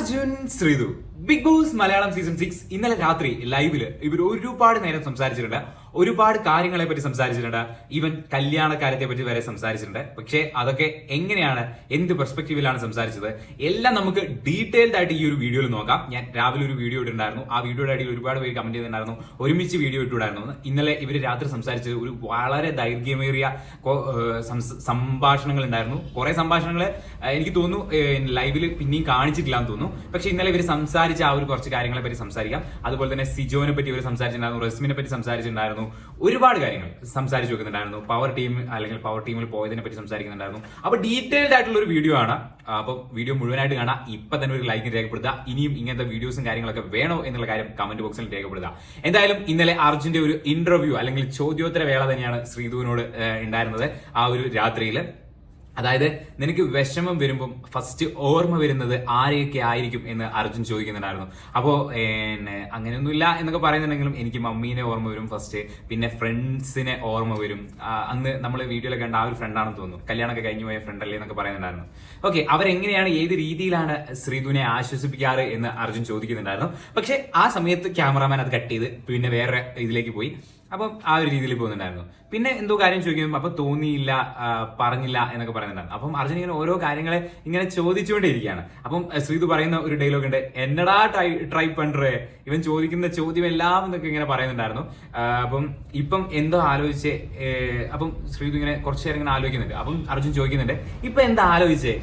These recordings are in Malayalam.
Arjun Sreethu. Big boss Malayalam season six ഇന്നലെ രാത്രി ലൈവിൽ ഇവർ ഒരുപാട് നേരം സംസാരിച്ചിട്ടുണ്ട്. ഒരുപാട് കാര്യങ്ങളെ പറ്റി സംസാരിച്ചിട്ടുണ്ട്. ഈവൻ കല്യാണ കാര്യത്തെ പറ്റി വരെ സംസാരിച്ചിട്ടുണ്ട്. പക്ഷേ അതൊക്കെ എങ്ങനെയാണ് എന്ത് പെർസ്പെക്റ്റീവിലാണ് സംസാരിച്ചത് എല്ലാം നമുക്ക് ഡീറ്റെയിൽഡ് ആയിട്ട് ഈ ഒരു വീഡിയോയിൽ നോക്കാം. ഞാൻ രാവിലെ ഒരു വീഡിയോ ഇട്ടിട്ടുണ്ടായിരുന്നു. ആ വീഡിയോയുടെ അടിയിൽ ഒരുപാട് പേര് കമന്റ് ചെയ്തിട്ടുണ്ടായിരുന്നു. ഒരുമിച്ച് വീഡിയോ ഇട്ടുണ്ടായിരുന്നു. ഇന്നലെ ഇവർ രാത്രി സംസാരിച്ചത് ഒരു വളരെ ദൈർഘ്യമേറിയ സംഭാഷണങ്ങൾ ഉണ്ടായിരുന്നു. കുറെ സംഭാഷണങ്ങൾ എനിക്ക് തോന്നുന്നു ലൈവിൽ പിന്നെയും കാണിച്ചിട്ടില്ല എന്ന് തോന്നുന്നു. പക്ഷെ ഇന്നലെ ഇവർ സംസാരിച്ച ആ ഒരു കുറച്ച് കാര്യങ്ങളെ പറ്റി സംസാരിക്കാം. അതുപോലെ തന്നെ സിജോനെ പറ്റി ഇവർ സംസാരിച്ചിട്ടുണ്ടായിരുന്നു. റസ്മിനെ പറ്റി സംസാരിച്ചിട്ടുണ്ടായിരുന്നു. ഒരുപാട് കാര്യങ്ങൾ സംസാരിച്ചു വെക്കുന്നുണ്ടായിരുന്നു. പവർ ടീം അല്ലെങ്കിൽ പവർ ടീമിൽ പോയതിനെ പറ്റി സംസാരിക്കുന്നുണ്ടായിരുന്നു. അപ്പൊ ഡീറ്റെയിൽഡ് ആയിട്ടുള്ള ഒരു വീഡിയോ ആണ്. അപ്പൊ വീഡിയോ മുഴുവനായിട്ട് കാണാം. ഇപ്പൊ തന്നെ ഒരു ലൈക്ക് രേഖപ്പെടുത്തുക. ഇനിയും ഇങ്ങനത്തെ വീഡിയോസും കാര്യങ്ങളൊക്കെ വേണോ എന്നുള്ള കാര്യം കമന്റ് ബോക്സിൽ രേഖപ്പെടുത്തുക. എന്തായാലും ഇന്നലെ അർജുന്റെ ഒരു ഇന്റർവ്യൂ അല്ലെങ്കിൽ ചോദ്യോത്തര വേള തന്നെയാണ് ശ്രീധുവിനോട് ഉണ്ടായിരുന്നത് ആ ഒരു രാത്രിയിൽ അതായത് നിനക്ക് വിഷമം വരുമ്പം ഫസ്റ്റ് ഓർമ്മ വരുന്നത് ആരെയൊക്കെ ആയിരിക്കും എന്ന് അർജുൻ ചോദിക്കുന്നുണ്ടായിരുന്നു. അപ്പോ പിന്നെ അങ്ങനെയൊന്നുമില്ല എന്നൊക്കെ പറയുന്നുണ്ടെങ്കിലും എനിക്ക് മമ്മീനെ ഓർമ്മ വരും ഫസ്റ്റ് പിന്നെ ഫ്രണ്ട്സിനെ ഓർമ്മ വരും. അന്ന് നമ്മൾ വീഡിയോയിൽ കണ്ട ആ ഒരു ഫ്രണ്ടാണെന്ന് തോന്നുന്നു. കല്യാണമൊക്കെ കഴിഞ്ഞു പോയ ഫ്രണ്ട് അല്ലേ എന്നൊക്കെ പറയുന്നുണ്ടായിരുന്നു. ഓക്കെ അവരെങ്ങനെയാണ് ഏത് രീതിയിലാണ് ശ്രീധുവിനെ ആശ്വസിപ്പിക്കാറ് എന്ന് അർജുൻ ചോദിക്കുന്നുണ്ടായിരുന്നു. പക്ഷെ ആ സമയത്ത് ക്യാമറാമാൻ അത് കട്ട് ചെയ്ത് പിന്നെ വേറെ ഇതിലേക്ക് പോയി. അപ്പം ആ ഒരു രീതിയിൽ പോകുന്നുണ്ടായിരുന്നു. പിന്നെ എന്തോ കാര്യം ചോദിക്കുമ്പോൾ അപ്പൊ തോന്നിയില്ല പറഞ്ഞില്ല എന്നൊക്കെ പറയുന്നുണ്ടായിരുന്നു. അപ്പം അർജുൻ ഇങ്ങനെ ഓരോ കാര്യങ്ങളെ ഇങ്ങനെ ചോദിച്ചുകൊണ്ടേയിരിക്കുകയാണ്. അപ്പം ശ്രീതു പറയുന്ന ഒരു ഡയലോഗ് ഉണ്ട് എന്നടാ ട്രൈ ട്രൈ പണ്ടേ ഇവൻ ചോദിക്കുന്ന ചോദ്യം എല്ലാം എന്നൊക്കെ ഇങ്ങനെ പറയുന്നുണ്ടായിരുന്നു. അപ്പം ഇപ്പം എന്തോ ആലോചിച്ച് അപ്പം ശ്രീതു ഇങ്ങനെ കുറച്ചു നേരം ഇങ്ങനെ ആലോചിക്കുന്നുണ്ട്. അപ്പം അർജുൻ ചോദിക്കുന്നുണ്ട് ഇപ്പൊ എന്താ ആലോചിച്ചേ?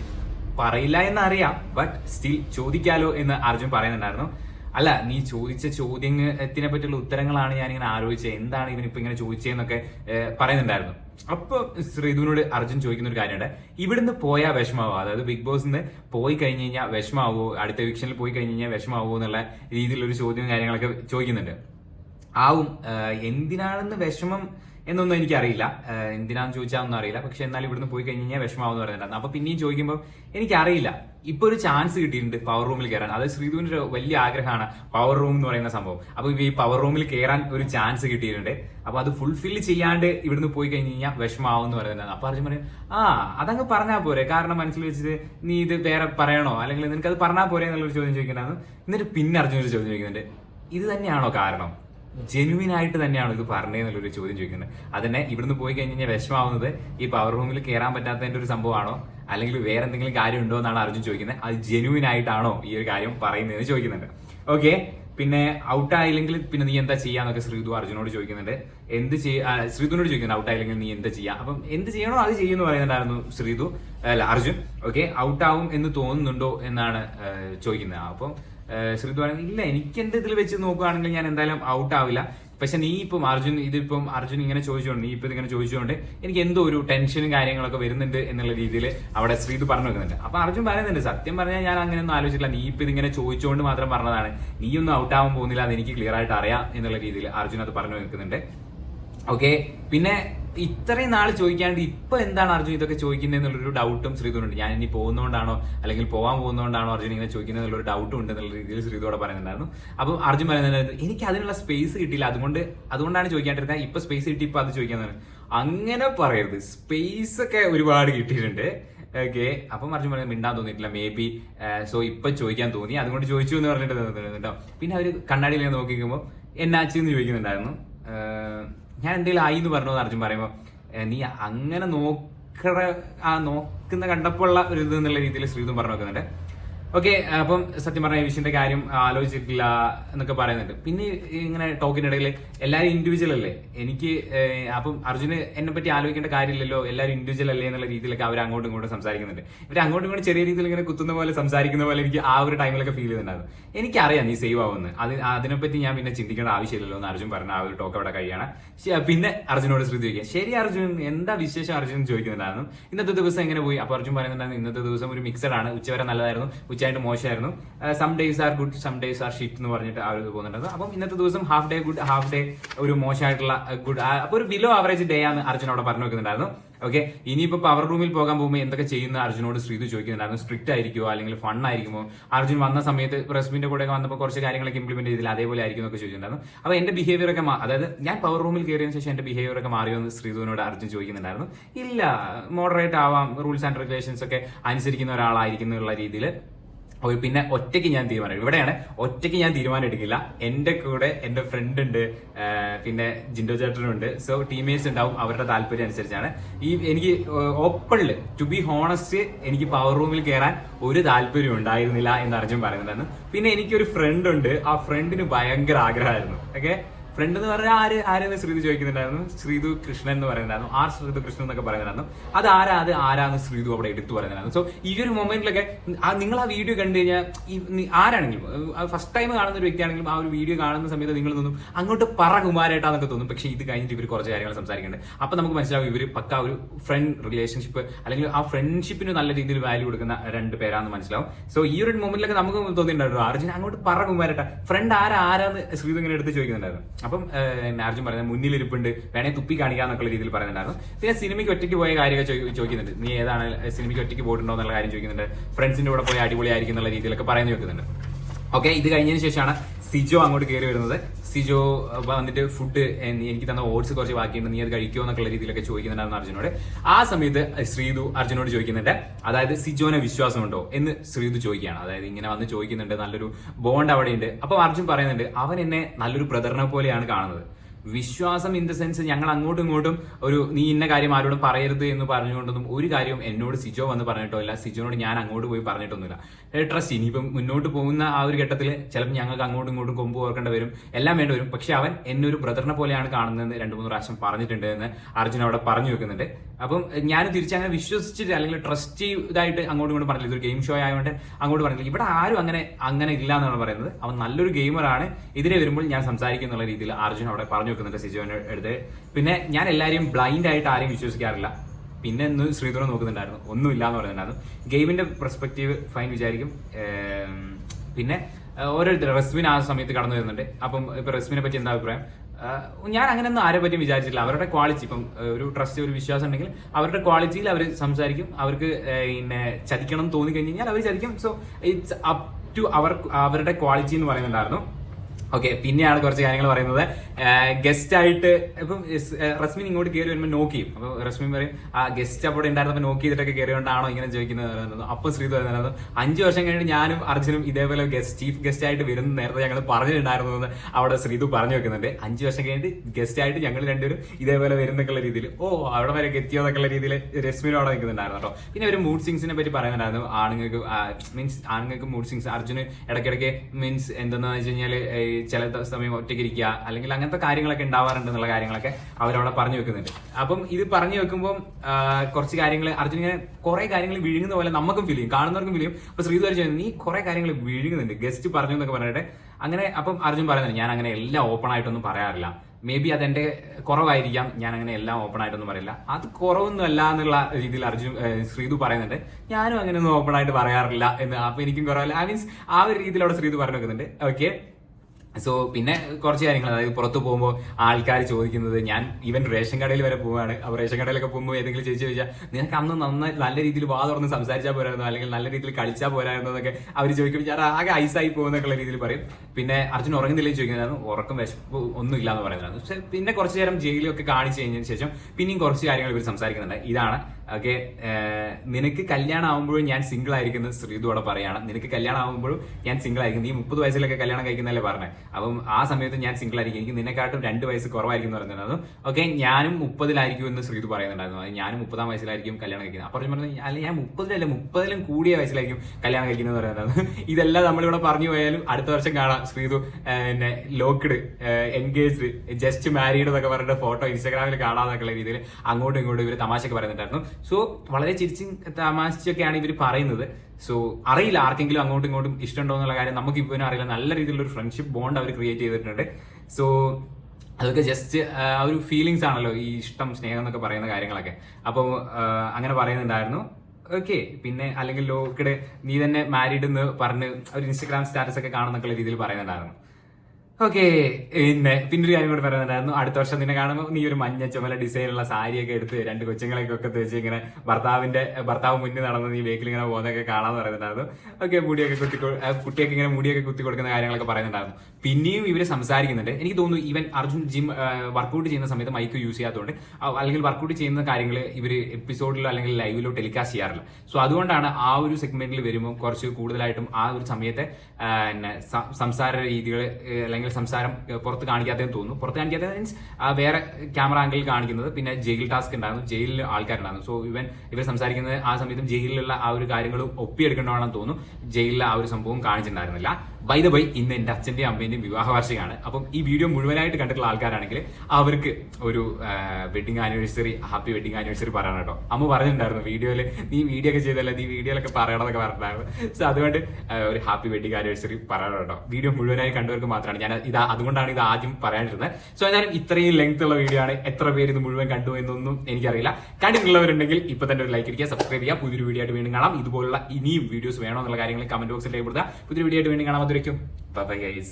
പറയില്ല എന്നറിയാം ബട്ട് സ്റ്റിൽ ചോദിക്കാലോ എന്ന് അർജുൻ പറയുന്നുണ്ടായിരുന്നു. അല്ല നീ ചോദിച്ച ചോദ്യത്തിനെ പറ്റിയുള്ള ഉത്തരങ്ങളാണ് ഞാൻ ഇങ്ങനെ ആലോചിച്ചത്. എന്താണ് ഇവൻ ഇപ്പൊ ഇങ്ങനെ ചോദിച്ചതെന്നൊക്കെ പറയുന്നുണ്ടായിരുന്നു. അപ്പൊ ശ്രീധുവിനോട് അർജുൻ ചോദിക്കുന്ന ഒരു കാര്യമുണ്ട്. ഇവിടുന്ന് പോയാൽ വിഷമാവോ അതായത് ബിഗ് ബോസിന്ന് പോയി കഴിഞ്ഞ് കഴിഞ്ഞാൽ വിഷമാവോ അടുത്ത വിക്ഷനിൽ പോയി കഴിഞ്ഞ് കഴിഞ്ഞാൽ വിഷമാവോ എന്നുള്ള രീതിയിലൊരു ചോദ്യവും കാര്യങ്ങളൊക്കെ ചോദിക്കുന്നുണ്ട്. ആവും എന്തിനാണെന്ന് വിഷമം എന്നൊന്നും എനിക്കറിയില്ല. എന്തിനാന്ന് ചോദിച്ചാൽ ഒന്നും അറിയില്ല. പക്ഷെ എന്നാലും ഇവിടുന്ന് പോയി കഴിഞ്ഞ് കഴിഞ്ഞാൽ വിഷമാവെന്ന് പറയുന്നുണ്ടായിരുന്നു അപ്പൊ പിന്നെയും ചോദിക്കുമ്പോൾ എനിക്കറിയില്ല. ഇപ്പൊ ഒരു ചാൻസ് കിട്ടിയിട്ടുണ്ട് പവർ റൂമിൽ കയറാൻ അത് ശ്രീധുവിന്റെ ഒരു വലിയ ആഗ്രഹമാണ് പവർ റൂം എന്ന് പറയുന്ന സംഭവം. അപ്പൊ ഈ പവർ റൂമിൽ കയറാൻ ഒരു ചാൻസ് കിട്ടിയിട്ടുണ്ട്. അപ്പൊ അത് ഫുൾഫിൽ ചെയ്യാണ്ട് ഇവിടുന്ന് പോയി കഴിഞ്ഞ് കഴിഞ്ഞാൽ വിഷമാവും എന്ന് പറയുന്നത് അപ്പൊ അർജുൻ പറയും ആ അതങ്ങ് പറഞ്ഞാൽ പോരെ. കാരണം മനസ്സിൽ വെച്ചിട്ട് നീ ഇത് വേറെ പറയണോ? അല്ലെങ്കിൽ നിനക്ക് അത് പറഞ്ഞാൽ പോരെ എന്നുള്ളൊരു ചോദ്യം ചോദിക്കുന്നതാണ് എന്നിട്ട് പിന്നെ അർജുൻ ഒരു ചോദ്യം ചോദിക്കുന്നുണ്ട്. ഇത് തന്നെയാണോ കാരണം? ജെനുവിൻ ആയിട്ട് തന്നെയാണ് ഇത് പറഞ്ഞതെന്നുള്ളൊരു ചോദ്യം ചോദിക്കുന്നത്. അതിനെ ഇവിടുന്ന് പോയി കഴിഞ്ഞ് കഴിഞ്ഞാൽ വിഷമാവുന്നത് ഈ പവർ റൂമിൽ കയറാൻ പറ്റാത്തതിന്റെ ഒരു സംഭവമാണോ? അല്ലെങ്കിൽ വേറെ എന്തെങ്കിലും കാര്യം ഉണ്ടോ എന്നാണ് അർജുൻ ചോദിക്കുന്നത്. അത് ജെന്യുവിൻ ആയിട്ടാണോ ഈ ഒരു കാര്യം പറയുന്നതെന്ന് ചോദിക്കുന്നുണ്ട്. ഓക്കെ പിന്നെ ഔട്ട് ആയില്ലെങ്കിൽ പിന്നെ നീ എന്താ ചെയ്യാന്നൊക്കെ ശ്രീതു അർജുനോട് ചോദിക്കുന്നുണ്ട്. എന്ത് ചെയ്യാ ശ്രീതുവിനോട് ചോദിക്കുന്നുണ്ട് ഔട്ട് ആയില്ലെങ്കിൽ നീ എന്താ ചെയ്യാ അപ്പം എന്ത് ചെയ്യണോ അത് ചെയ്യുമെന്ന് പറയുന്നുണ്ടായിരുന്നു ശ്രീതു അല്ല അർജുൻ. ഓക്കെ ഔട്ട് ആവും എന്ന് തോന്നുന്നുണ്ടോ എന്നാണ് ചോദിക്കുന്നത്. അപ്പം ശ്രുതി പറയുന്നത് ഇല്ല എനിക്ക് എന്റെ ഇതിൽ വെച്ച് നോക്കുകയാണെങ്കിൽ ഞാൻ എന്തായാലും ഔട്ട് ആവില്ല. പക്ഷെ നീ ഇപ്പം അർജുൻ ഇതിപ്പം അർജുൻ ഇങ്ങനെ ചോദിച്ചുകൊണ്ട് നീ ഇപ്പം ഇങ്ങനെ ചോദിച്ചുകൊണ്ട് എനിക്ക് എന്തോ ഒരു ടെൻഷനും കാര്യങ്ങളൊക്കെ വരുന്നുണ്ട് എന്നുള്ള രീതിയിൽ അവിടെ ശ്രീത് പറഞ്ഞു വെക്കുന്നുണ്ട്. അപ്പൊ അർജുൻ പറയുന്നുണ്ട് സത്യം പറഞ്ഞാൽ ഞാൻ അങ്ങനെ ഒന്നും ആലോചിച്ചില്ല നീ ഇപ്പം ഇതിങ്ങനെ ചോദിച്ചുകൊണ്ട് മാത്രം പറഞ്ഞതാണ്. നീ ഒന്നും ഔട്ട് ആവാൻ പോകുന്നില്ല. അത് എനിക്ക് ക്ലിയർ ആയിട്ട് അറിയാം എന്നുള്ള രീതിയിൽ അർജുൻ അത് പറഞ്ഞു വെക്കുന്നുണ്ട്. ഓക്കെ പിന്നെ ഇത്രയും നാൾ ചോദിക്കാണ്ട് ഇപ്പൊ എന്താണ് അർജുൻ ഇതൊക്കെ ചോദിക്കുന്നത് എന്നുള്ളൊരു ഡൗട്ടും ശ്രീധുണ്ട് ഞാൻ ഇനി പോകുന്നതുകൊണ്ടാണോ അല്ലെങ്കിൽ പോകാൻ പോകുന്നതുകൊണ്ടാണോ അർജുൻ ഇങ്ങനെ ചോദിക്കുന്നത് എന്നുള്ളൊരു ഡൗട്ടും ഉണ്ട് എന്നുള്ള രീതിയിൽ ശ്രീധുവോടെ പറയുന്നുണ്ടായിരുന്നു. അപ്പൊ അർജുൻ പറയുന്നത് എനിക്ക് അതിനുള്ള സ്പേസ് കിട്ടിയില്ല. അതുകൊണ്ട് അതുകൊണ്ടാണ് ചോദിക്കാണ്ടിരുന്നത്. ഇപ്പൊ സ്പേസ് കിട്ടി ഇപ്പൊ അത് ചോദിക്കാൻ അങ്ങനെ പറയരുത്. സ്പേസ് ഒക്കെ ഒരുപാട് കിട്ടിയിട്ടുണ്ട്. ഓക്കെ അപ്പം അർജുൻ പറഞ്ഞു മിണ്ടാൻ തോന്നിയിട്ടില്ല. മേ ബി സോ ഇപ്പൊ ചോദിക്കാൻ തോന്നി. അതുകൊണ്ട് ചോദിച്ചു എന്ന് പറഞ്ഞിട്ട് തോന്നുന്നുണ്ട് പിന്നെ അവർ കണ്ണാടിയിൽ നോക്കിക്കുമ്പോൾ എന്നാച്ചെന്ന് ചോദിക്കുന്നുണ്ടായിരുന്നു. ഏഹ് ഞാൻ എന്തെങ്കിലും ആയി എന്ന് പറഞ്ഞു അർജുൻ പറയുമ്പോൾ നീ അങ്ങനെ നോക്കറ ആ നോക്കുന്ന കണ്ടപ്പോഴുള്ള ഒരു ഇത് എന്നുള്ള രീതിയിൽ ശ്രീതും പറഞ്ഞു വെക്കുന്നുണ്ട്. ഓക്കെ അപ്പം സത്യം പറഞ്ഞ വിഷയന്റെ കാര്യം ആലോചിച്ചിട്ടില്ല എന്നൊക്കെ പറയുന്നുണ്ട്. പിന്നെ ഇങ്ങനെ ടോക്കിന്റെ ഇടയിൽ എല്ലാവരും ഇൻഡിവിജ്വൽ അല്ലേ? എനിക്ക് അപ്പം അർജുന് എന്നെ പറ്റി ആലോചിക്കേണ്ട കാര്യമില്ലല്ലോ. എല്ലാവരും ഇൻഡിവിജ്വൽ അല്ലേ എന്നുള്ള രീതിയിലൊക്കെ അവർ അങ്ങോട്ടും ഇങ്ങോട്ടും സംസാരിക്കുന്നുണ്ട്. ഇവർ അങ്ങോട്ടും ഇങ്ങോട്ടും ചെറിയ രീതിയിൽ ഇങ്ങനെ കുത്തുന്ന പോലെ സംസാരിക്കുന്ന പോലെ എനിക്ക് ആ ഒരു ടൈമിലൊക്കെ ഫീൽ ചെയ്യുന്നുണ്ടായിരുന്നു. എനിക്കറിയാം നീ സേവ് ആവുമെന്ന്. അത് അതിനെപ്പറ്റി ഞാൻ പിന്നെ ചിന്തിക്കേണ്ട ആവശ്യമില്ലല്ലോ എന്ന് അർജുൻ പറഞ്ഞ ആ ഒരു ടോക്ക് അവിടെ കഴിയാണ്. പിന്നെ അർജുനോട് ശ്രദ്ധിക്കുക. ശരി അർജുൻ എന്താ വിശേഷം അർജുൻ ചോദിക്കുന്നുണ്ടായിരുന്നു? ഇന്നത്തെ ദിവസം എങ്ങനെ പോയി? അപ്പൊ അർജുൻ പറയുന്നുണ്ടായിരുന്നു ഇന്നത്തെ ദിവസം ഒരു മിക്സഡ് ആണ്. ഉച്ചവരെ നല്ലതായിരുന്നു. ഉച്ചയായിട്ട് മോശമായിരുന്നു. Some days are good some days are shit എന്ന് പറഞ്ഞിട്ട് ആ ഒരു പോകുന്നുണ്ടായിരുന്നു അപ്പം ഇന്നത്തെ ദിവസം half day good half day ഒരു മോശമായിട്ടുള്ള ഗുഡ് അപ്പൊ ഒരു ബിലോ ആവറേജ് ഡേ ആണ് അർജുൻ അവിടെ പറഞ്ഞു വെക്കുന്നുണ്ടായിരുന്നു. ഓക്കെ ഇനിയിപ്പോ പവർ റൂമിൽ പോകാൻ പോകുമ്പോൾ എന്തൊക്കെ ചെയ്യുന്ന അർജുനോട് ശ്രീതു ചോദിക്കുന്നുണ്ടായിരുന്നു. സ്ട്രിക്റ്റ് ആയിരിക്കുമോ അല്ലെങ്കിൽ ഫൺ ആയിരിക്കുമോ? അർജുൻ വന്ന സമയത്ത് പ്രസ്മിന്റെ കൂടെ വന്നപ്പോൾ കുറച്ച് കാര്യങ്ങളൊക്കെ ഇംപ്ലിമെന്റ് ചെയ്തില്ല. അതേപോലെ ആയിരിക്കും എന്നൊക്കെ ചോദിച്ചിട്ടുണ്ടായിരുന്നു. അപ്പൊ എന്റെ ബിഹേവിയർ ഒക്കെ അതായത് ഞാൻ പവർ റൂമിൽ കയറിയതിനു ശേഷം എന്റെ ബിഹേവിയർ ഒക്കെ മാറിയോ എന്ന് ശ്രീതുവിനോട് അർജുൻ ചോദിക്കുന്നുണ്ടായിരുന്നു. ഇല്ല മോഡറേറ്റ് ആവാം. റൂൾസ് ആൻഡ് റെഗുലേഷൻസ് ഒക്കെ അനുസരിക്കുന്ന ഒരാളായിരിക്കും എന്നുള്ള രീതിയിൽ ഒരു പിന്നെ ഒറ്റയ്ക്ക് ഞാൻ തീരുമാനം ഇവിടെയാണ് ഒറ്റയ്ക്ക് ഞാൻ തീരുമാനം എടുക്കില്ല. എന്റെ കൂടെ എന്റെ ഫ്രണ്ട് ഉണ്ട് പിന്നെ ജിൻഡോ ചേട്ടനുണ്ട്. സോ ടീമേഴ്സ് ഉണ്ടാവും അവരുടെ താല്പര്യം അനുസരിച്ചാണ്. ഈ എനിക്ക് ഓപ്പണിൽ ടു ബി ഹോണസ്റ്റ് എനിക്ക് പവർ റൂമിൽ കയറാൻ ഒരു താല്പര്യം ഉണ്ടായിരുന്നില്ല എന്ന് അർജുൻ പറയുന്നുണ്ടായിരുന്നു. പിന്നെ എനിക്കൊരു ഫ്രണ്ട് ഉണ്ട് ആ ഫ്രണ്ടിന് ഭയങ്കര ആഗ്രഹമായിരുന്നു. ഓക്കെ ഫ്രണ്ട് എന്ന് പറഞ്ഞാൽ ആര് ആരെന്ന് ശ്രീതു ചോദിക്കുന്നുണ്ടായിരുന്നു? ശ്രീതു കൃഷ്ണൻ എന്ന് പറയുന്നുണ്ടായിരുന്നു. ആർ ശ്രീതു കൃഷ്ണൻ എന്നൊക്കെ പറയുന്നുണ്ടായിരുന്നു. അത് ആരാ? അത് ആരാന്ന് ശ്രീതു അവിടെ എടുത്തു പറയുന്നുണ്ടായിരുന്നു. സോ ഈ ഒരു മൊമെന്റിലൊക്കെ നിങ്ങൾ ആ വീഡിയോ കണ്ടു കഴിഞ്ഞാൽ ആരാണെങ്കിലും ഫസ്റ്റ് ടൈം കാണുന്ന ഒരു വ്യക്തിയാണെങ്കിലും ആ ഒരു വീഡിയോ കാണുന്ന സമയത്ത് നിങ്ങൾ തോന്നും അങ്ങോട്ട് പറ കുമാരേട്ടാന്നൊക്കെ തോന്നും. പക്ഷേ ഇത് കഴിഞ്ഞിട്ട് ഇവർ കുറച്ച് കാര്യങ്ങൾ സംസാരിക്കുന്നുണ്ട്. അപ്പൊ നമുക്ക് മനസ്സിലാവും ഇവർ പക്ക ഒരു ഫ്രണ്ട് റിലേഷൻഷിപ്പ് അല്ലെങ്കിൽ ആ ഫ്രണ്ട്ഷിപ്പിന് നല്ല രീതിയിൽ വാല്യൂ കൊടുക്കുന്ന രണ്ട് പേരാന്ന് മനസ്സിലാവും. സോ ഈ ഒരു മൊമെന്റിലൊക്കെ നമുക്ക് തോന്നിയിട്ടുണ്ടായിരുന്നു. അർജുൻ അങ്ങോട്ട് പറ കുമാരേട്ടാ. ഫ്രണ്ട് ആരാ? ആരാന്ന് ശ്രീതു ഇങ്ങനെ എടുത്ത് ചോദിക്കുന്നുണ്ടായിരുന്നു. അപ്പം നാർജും പറയുന്നത് മുന്നിലിരിപ്പുണ്ട് വേണേ തുപ്പി കാണിക്കാന്നൊക്കെ രീതിയിൽ പറയുന്നുണ്ടായിരുന്നു. പിന്നെ സിനിമയ്ക്ക് ഒറ്റയ്ക്ക് പോയ കാര്യമൊക്കെ ചോദിക്കുന്നുണ്ട്. നീ ഏതാണ് സിനിമയ്ക്ക് ഒറ്റയ്ക്ക് പോയിട്ടുണ്ടോ എന്നുള്ള കാര്യം ചോദിക്കുന്നുണ്ട്. ഫ്രണ്ട്സിന്റെ കൂടെ പോയി അടിപൊളിയായിരിക്കും എന്നുള്ള രീതിയിലൊക്കെ പറയുന്നു വെക്കുന്നുണ്ട് ഓക്കെ ഇത് കഴിഞ്ഞതിന് ശേഷമാണ് സിജോ അങ്ങോട്ട് കയറി വരുന്നത്. സിജോ വന്നിട്ട് ഫുഡ് എനിക്ക് തന്ന ഓട്സ് കുറച്ച് ബാക്കിയുണ്ട് നീ അത് കഴിക്കുമോ എന്നുള്ള രീതിയിലൊക്കെ ചോദിക്കുന്നുണ്ടായിരുന്നു അർജുനോട്. ആ സമയത്ത് ശ്രീതു അർജുനോട് ചോദിക്കുന്നുണ്ട് അതായത് സിജോനെ വിശ്വാസമുണ്ടോ എന്ന് ശ്രീതു ചോദിക്കുകയാണ്. അതായത് ഇങ്ങനെ വന്ന് ചോദിക്കുന്നുണ്ട് നല്ലൊരു ബോണ്ട് അവിടെയുണ്ട്. അപ്പൊ അർജുൻ പറയുന്നുണ്ട് അവൻ എന്നെ നല്ലൊരു ബ്രദറിനെ പോലെയാണ് കാണുന്നത്. വിശ്വാസം ഇൻ ദ സെൻസ് ഞങ്ങൾ അങ്ങോട്ടും ഇങ്ങോട്ടും ഒരു നീ ഇന്ന കാര്യം ആരോടും പറയരുത് എന്ന് പറഞ്ഞുകൊണ്ടൊന്നും ഒരു കാര്യവും എന്നോട് സിജോ വന്ന് പറഞ്ഞിട്ടോ ഇല്ല സിജോനോട് ഞാൻ അങ്ങോട്ട് പോയി പറഞ്ഞിട്ടൊന്നുമില്ല. ട്രസ്റ്റ് ഇനിയിപ്പം മുന്നോട്ട് പോകുന്ന ആ ഒരു ഘട്ടത്തിൽ ചിലപ്പോൾ ഞങ്ങൾക്ക് അങ്ങോട്ടും ഇങ്ങോട്ടും കൊമ്പ് ഓർക്കേണ്ടി വരും. എല്ലാം വേണ്ടി വരും. പക്ഷെ അവൻ എന്നൊരു ബ്രദറിനെ പോലെയാണ് കാണുന്നതെന്ന് രണ്ട് മൂന്ന് പ്രാവശ്യം പറഞ്ഞിട്ടുണ്ട് എന്ന് അർജുൻ അവിടെ പറഞ്ഞു വെക്കുന്നുണ്ട്. അപ്പം ഞാൻ തിരിച്ചങ്ങനെ വിശ്വസിച്ചിട്ട് അല്ലെങ്കിൽ ട്രസ്റ്റ് ഇതായിട്ട് അങ്ങോട്ടും ഇങ്ങോട്ടും പറഞ്ഞില്ല. ഇതൊരു ഗെയിം ഷോ ആയതുകൊണ്ട് അങ്ങോട്ട് പറഞ്ഞില്ല. ഇവിടെ ആരും അങ്ങനെ അങ്ങനെ ഇല്ല എന്നാണ് പറയുന്നത്. അവൻ നല്ലൊരു ഗെയിമറാണ് ഇതിനെ വരുമ്പോൾ ഞാൻ സംസാരിക്കുന്നുള്ള രീതിയിൽ അർജുൻ അവിടെ പറഞ്ഞു വെക്കുന്നുണ്ട് സിജോന്റെ അടുത്ത്. പിന്നെ ഞാൻ എല്ലാവരെയും ബ്ലൈൻഡ് ആയിട്ട് ആരെയും വിശ്വസിക്കാറില്ല. പിന്നെ ഇന്ന് ശ്രീധരൻ നോക്കുന്നുണ്ടായിരുന്നു. ഒന്നുമില്ല എന്ന് പറയുന്നുണ്ടായിരുന്നു ഗെയിമിന്റെ പെർസ്പെക്റ്റീവ് ഫൈൻ വിചാരിക്കും. പിന്നെ ഓരോരുത്തർ റസ്മിൻ ആ സമയത്ത് കടന്നു വരുന്നുണ്ട്. അപ്പം ഇപ്പൊ റസ്മിനെ പറ്റി എന്താ അഭിപ്രായം? ഞാൻ അങ്ങനെ ഒന്നും ആരെ പറ്റിയും വിചാരിച്ചിട്ടില്ല. അവരുടെ ക്വാളിറ്റി ഇപ്പം ഒരു ട്രസ്റ്റ് ഒരു വിശ്വാസം ഉണ്ടെങ്കിൽ അവരുടെ ക്വാളിറ്റിയിൽ അവർ സംസാരിക്കും. അവർക്ക് പിന്നെ ചതിക്കണം എന്ന് തോന്നി കഴിഞ്ഞ് കഴിഞ്ഞാൽ അവർ ചതിക്കും. സോ ഇറ്റ്സ് അപ് ടു അവർ അവരുടെ ക്വാളിറ്റി എന്ന് പറയുന്നുണ്ടായിരുന്നു. ഓക്കെ പിന്നെയാണ് കുറച്ച് കാര്യങ്ങൾ പറയുന്നത്. ഗസ്റ്റ് ആയിട്ട് ഇപ്പം റസ്മിൻ ഇങ്ങോട്ട് കയറി വരുമ്പോൾ നോക്ക് ചെയ്യും. അപ്പൊ റസ്മിൻ പറയും ആ ഗസ്റ്റ് അവിടെ ഉണ്ടായിരുന്നപ്പോൾ നോക്ക് ചെയ്തിട്ടൊക്കെ കയറിയോണ്ടാണോ ഇങ്ങനെ ചോദിക്കുന്നത്? പറയുന്നത്. അപ്പൊ ശ്രീതു പറയുന്നത് അഞ്ചു വർഷം കഴിഞ്ഞിട്ട് ഞാനും അർജുനും ഇതേപോലെ ഗസ്റ്റ് ചീഫ് ഗസ്റ്റ് ആയിട്ട് വരുന്ന നേരത്തെ ഞങ്ങൾ പറഞ്ഞിട്ടുണ്ടായിരുന്നു എന്ന് അവിടെ ശ്രീതു പറഞ്ഞു വെക്കുന്നുണ്ട്. അഞ്ചു വർഷം കഴിഞ്ഞിട്ട് ഗസ്റ്റ് ആയിട്ട് ഞങ്ങൾ രണ്ടുപേരും ഇതേപോലെ വരുന്നൊക്കെയുള്ള രീതിയിൽ ഓ അവിടെ വരെ എത്തിയോ എന്നൊക്കെയുള്ള രീതിയിൽ റസ്മിനും അവിടെ നിൽക്കുന്നുണ്ടായിരുന്നു കേട്ടോ. പിന്നെ ഒരു മൂഡ് സിങ്സിനെ പറ്റി പറയുന്നുണ്ടായിരുന്നു. ആണുങ്ങൾക്ക് മീൻസ് ആണുങ്ങൾക്ക് മൂഡ് സിങ്സ് അർജുന് ഇടയ്ക്കിടയ്ക്ക് മീൻസ് എന്തെന്ന് വെച്ച് കഴിഞ്ഞാൽ ചില സമയം ഒറ്റയ്ക്ക് ഇരിക്കുക അല്ലെങ്കിൽ അങ്ങനത്തെ കാര്യങ്ങളൊക്കെ ഉണ്ടാവാറുണ്ട് എന്നുള്ള കാര്യങ്ങളൊക്കെ അവരവിടെ പറഞ്ഞു വെക്കുന്നുണ്ട്. അപ്പം ഇത് പറഞ്ഞു വെക്കുമ്പോൾ കുറച്ച് കാര്യങ്ങൾ അർജുൻ ഇങ്ങനെ കുറെ കാര്യങ്ങൾ വിഴുങ്ങുന്ന പോലെ നമുക്കും ഫീൽ ചെയ്യും കാണുന്നവർക്കും ഫീൽ ചെയ്യും. അപ്പൊ ശ്രീധർ ചോദിച്ചു നീ കുറെ കാര്യങ്ങൾ വിഴുങ്ങുന്നുണ്ട് ഗസ്റ്റ് പറഞ്ഞു എന്നൊക്കെ പറഞ്ഞിട്ട്? അങ്ങനെ അപ്പം അർജുൻ പറയുന്നുണ്ട് ഞാൻ അങ്ങനെ എല്ലാം ഓപ്പൺ ആയിട്ടൊന്നും പറയാറില്ല. മേ ബി അതെന്റെ കുറവായിരിക്കാം ഞാൻ അങ്ങനെ എല്ലാം ഓപ്പൺ ആയിട്ടൊന്നും പറയില്ല. അത് കുറവൊന്നും അല്ല എന്നുള്ള രീതിയിൽ അർജുൻ ശ്രീതു പറയുന്നുണ്ട്. ഞാനും അങ്ങനെ ഒന്നും ഓപ്പൺ ആയിട്ട് പറയാറില്ല എന്ന് അപ്പൊ എനിക്കും കുറവല്ല. ഐ മീൻസ് ആ ഒരു രീതിയിൽ അവിടെ ശ്രീതു പറഞ്ഞു വെക്കുന്നുണ്ട്. ഓക്കെ സോ പിന്നെ കുറച്ച് കാര്യങ്ങൾ. അതായത് പുറത്ത് പോകുമ്പോൾ ആൾക്കാർ ചോദിക്കുന്നത് ഞാൻ ഈവൻ റേഷൻ കടയിൽ വരെ പോവാണ് അപ്പോൾ റേഷൻ കടയിലൊക്കെ പോകുമ്പോൾ ഏതെങ്കിലും ചേച്ചി ചോദിച്ചാൽ നിനക്ക് അന്ന് നന്നായി നല്ല രീതിയിൽ വാ തുറന്ന് സംസാരിച്ചാൽ പോരായിരുന്നു? അല്ലെങ്കിൽ നല്ല രീതിയിൽ കളിച്ചാൽ പോരായിരുന്നു? എന്നൊക്കെ അവർ ചോദിക്കുമ്പോൾ ഞാൻ ആകെ ഐസായി പോകുന്നൊക്കെയുള്ള രീതിയിൽ പറയും. പിന്നെ അർജുൻ ഉറങ്ങുന്നില്ലേ ചോദിക്കുന്നതായിരുന്നു ഉറക്കം വിശപ്പ് ഒന്നും ഇല്ലാന്ന് പറയുന്നതായിരുന്നു പക്ഷെ പിന്നെ കുറച്ച് നേരം ജയിലൊക്കെ കാണിച്ചു കഴിഞ്ഞതിന് ശേഷം പിന്നെയും കുറച്ച് കാര്യങ്ങൾ ഇവർ സംസാരിക്കുന്നുണ്ട്. ഇതാണ് ഓക്കെ നിനക്ക് കല്യാണം ആവുമ്പോഴും ഞാൻ സിംഗിൾ ആയിരിക്കുന്നത് ശ്രീതുവോടെ പറയാണ്. നിനക്ക് കല്യാണം ആവുമ്പോഴും ഞാൻ സിംഗിൾ ആയിരിക്കും നീ മുപ്പത് വയസ്സിലൊക്കെ കല്യാണം കഴിക്കുന്നല്ലേ പറഞ്ഞത് അപ്പം ആ സമയത്ത് ഞാൻ സിംഗിൾ ആയിരിക്കും. എനിക്ക് നിന്നെക്കാട്ടും രണ്ട് വയസ്സ് കുറവായിരിക്കും എന്ന് പറഞ്ഞിട്ടുണ്ടായിരുന്നു. ഓക്കെ ഞാനും മുപ്പതിലായിരിക്കും എന്ന് ശ്രീതു പറയുന്നുണ്ടായിരുന്നു. ഞാനും മുപ്പതാം വയസ്സിലായിരിക്കും കല്യാണം കഴിക്കുന്നത്. അപ്പം പറഞ്ഞു അല്ല ഞാൻ മുപ്പതിലല്ല മുപ്പതിലും കൂടിയ വയസ്സിലായിരിക്കും കല്യാണം കഴിക്കുന്നത് പറയുന്നത് ഇതെല്ലാം നമ്മളിവിടെ പറഞ്ഞു പോയാലും അടുത്ത വർഷം കാണാം. ശ്രീതു പിന്നെ ലോക്ക്ഡ് എൻഗേജ്ഡ് ജസ്റ്റ് മാരീഡ് എന്നൊക്കെ പറഞ്ഞിട്ട് ഫോട്ടോ ഇൻസ്റ്റാഗ്രാമിൽ കാണാന്നൊക്കെയുള്ള രീതിയിൽ അങ്ങോട്ടും ഇങ്ങോട്ടും ഇവർ തമാശയൊക്കെ പറയുന്നുണ്ടായിരുന്നു. സോ വളരെ ചിരിച്ചും തമാശിച്ചൊക്കെയാണ് ഇവർ പറയുന്നത്. സോ അറിയില്ല ആർക്കെങ്കിലും അങ്ങോട്ടും ഇങ്ങോട്ടും ഇഷ്ടമുണ്ടോ എന്നുള്ള കാര്യം നമുക്ക് ഇപ്പോഴും അറിയില്ല. നല്ല രീതിയിലുള്ള ഒരു ഫ്രണ്ട്ഷിപ്പ് ബോണ്ട് അവർ ക്രിയേറ്റ് ചെയ്തിട്ടുണ്ട്. സോ അതൊക്കെ ജസ്റ്റ് ആ ഒരു ഫീലിങ്സ് ആണല്ലോ ഈ ഇഷ്ടം സ്നേഹം എന്നൊക്കെ പറയുന്ന കാര്യങ്ങളൊക്കെ. അപ്പോൾ അങ്ങനെ പറയുന്നുണ്ടായിരുന്നു. ഓക്കെ പിന്നെ അല്ലെങ്കിൽ ലോക്കിടെ നീ തന്നെ മാരീഡ് എന്ന് പറഞ്ഞ് ഒരു ഇൻസ്റ്റഗ്രാം സ്റ്റാറ്റസ് ഒക്കെ കാണുന്നൊക്കെ രീതിയിൽ പറയുന്നുണ്ടായിരുന്നു. ഓക്കെ പിന്നെ പിന്നെ ഒരു കാര്യം കൂടി പറയുന്നുണ്ടായിരുന്നു. അടുത്ത വർഷം നിന്നെ കാണുമ്പോൾ നീ ഒരു മഞ്ഞ ചുമല ഡിസൈനുള്ള സാരിയൊക്കെ എടുത്ത് രണ്ട് കൊച്ചുങ്ങളെയൊക്കെ ഒക്കെ വെച്ച് ഇങ്ങനെ ഭർത്താവിന്റെ ഭർത്താവ് മുന്നിൽ നടന്ന് നീ വേക്കിൽ ഇങ്ങനെ പോകുന്നതൊക്കെ കാണാന്ന് പറയുന്നുണ്ടായിരുന്നു. ഓക്കെ മുടിയൊക്കെ കുത്തി കുട്ടിയൊക്കെ ഇങ്ങനെ മുടിയൊക്കെ കുത്തി കൊടുക്കുന്ന കാര്യങ്ങളൊക്കെ പറയുന്നുണ്ടായിരുന്നു. പിന്നെയും ഇവർ സംസാരിക്കുന്നുണ്ട്. എനിക്ക് തോന്നുന്നു ഈവൻ അർജുൻ ജിം വർക്കൗട്ട് ചെയ്യുന്ന സമയത്ത് മൈക്ക് യൂസ് ചെയ്യാത്തതുകൊണ്ട് അല്ലെങ്കിൽ വർക്കൗട്ട് ചെയ്യുന്ന കാര്യങ്ങൾ ഇവർ എപ്പിസോഡിലോ അല്ലെങ്കിൽ ലൈവിലോ ടെലികാസ്റ്റ് ചെയ്യാറില്ല. സോ അതുകൊണ്ടാണ് ആ ഒരു സെഗ്മെന്റിൽ വരുമ്പോൾ കുറച്ച് കൂടുതലായിട്ടും ആ ഒരു സമയത്തെ സംസാര രീതികൾ അല്ലെങ്കിൽ സംസാരം ഏഹ്, പുറത്ത് കാണിക്കാത്തതെന്ന് തോന്നുന്നു. പുറത്ത് കാണിക്കാത്ത മീൻസ് വേറെ ക്യാമറ ആംഗിൾ കാണിക്കുന്നത്. പിന്നെ ജയിൽ ടാസ്ക് ഉണ്ടായിരുന്നു. ജയിലിൽ ആൾക്കാരുണ്ടായിരുന്നു. സോ ഇവൻ ഇവർ സംസാരിക്കുന്നത് ആ സമയത്തും ജയിലിലുള്ള ആ ഒരു കാര്യങ്ങൾ ഒപ്പിയെടുക്കേണ്ടതാണെന്ന് തോന്നുന്നു. ജയിലിലെ ആ ഒരു സംഭവം കാണിച്ചിട്ടുണ്ടായിരുന്നില്ല. ബൈ ദ ബൈ ഇന്ന് എന്റെ അച്ഛന്റെയും അമ്മേന്റെയും വിവാഹ വാർഷികമാണ് അപ്പം ഈ വീഡിയോ മുഴുവനായിട്ട് കണ്ടിട്ടുള്ള ആൾക്കാരാണെങ്കിൽ അവർക്ക് ഒരു wedding anniversary happy wedding anniversary പറയണം കേട്ടോ. അമ്മ പറഞ്ഞിട്ടുണ്ടായിരുന്നു വീഡിയോയിൽ നീ വീഡിയോ ഒക്കെ ചെയ്തല്ല നീ വീഡിയോയിലൊക്കെ പറയണമെന്നൊക്കെ പറഞ്ഞിട്ടുണ്ടായിരുന്നു. സോ അതുകൊണ്ട് ഒരു ഹാപ്പി വെഡിങ് ആനിവേഴ്സറി പറയണം കേട്ടോ. വീഡിയോ മുഴുവനായി കണ്ടവർക്ക് മാത്രമാണ്. ഞാൻ ഇത് അതുകൊണ്ടാണ് ഇത് ആദ്യം പറയാനിരുന്നത്. സോ എന്നാലും ഇത്രയും ലെങ്ത് ഉള്ള വീഡിയോ ആണ്. എത്ര പേര് ഇത് മുഴുവൻ കണ്ടു എന്നൊന്നും എനിക്കറിയില്ല. കണ്ടിട്ടുള്ളവരുണ്ടെങ്കിൽ ഇപ്പൊ തന്നെ ഒരു ലൈക്ക് ഇരിക്കുക സബ്സ്ക്രൈബ് ചെയ്യുക. പുതിയൊരു വീഡിയോ ആയിട്ട് വീണ്ടും കാണാം. ഇതുപോലുള്ള ഇനിയും വീഡിയോസ് വേണോ എന്നുള്ള കാര്യങ്ങൾ കമന്റ് ബോക്സിൽ രേഖപ്പെടുത്തുക. പുതിയൊരു വീഡിയോ ആയിട്ട് വീണ്ടും കാണാം. gerekiyor. Bye bye guys.